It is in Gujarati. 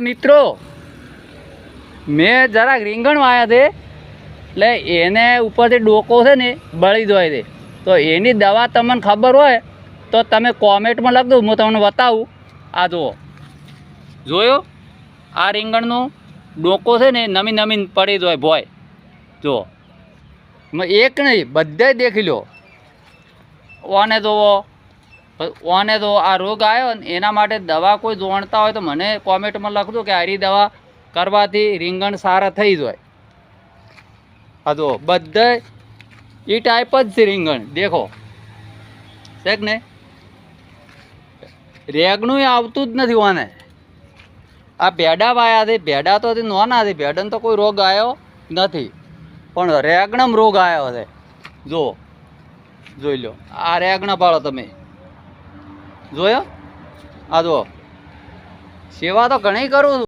મિત્રો, મેં જરાક રીંગણ વાયા છે, એટલે એને ઉપરથી ડોકો છે ને, બળી જાય છે. તો એની દવા તમને ખબર હોય, તો તમે કોમેન્ટમાં દઉં હું તમને બતાવું. આ જુઓ. જોયો? આ રીંગણનો ડોકો છે ને, નમી નમી પડી જાય ભોય. જુઓ. એક નહીં, બધાય દેખી લો ઓને જોવો ઓને તો આ રોગ આવ્યો ને એના માટે દવા કોઈ જોણતા હોય તો મને કોમેન્ટમાં લખજો કે આરી દવા કરવાથી રીંગણ સારા થઈ જાય. હા તો બધા એ ટાઈપ જ છે રીંગણ. દેખો. છે ને રેગનું આવતું જ નથી ઓને. આ ભેડા વાયા છે, ભેડા તો નોના છે, ભેડાને તો કોઈ રોગ આવ્યો નથી. પણ રેગણમ રોગ આવ્યો છે. જો જોઈ લો. આ રેગણા પાડો તમે. જોયો? આ જુઓ. સેવા તો ઘણી કરું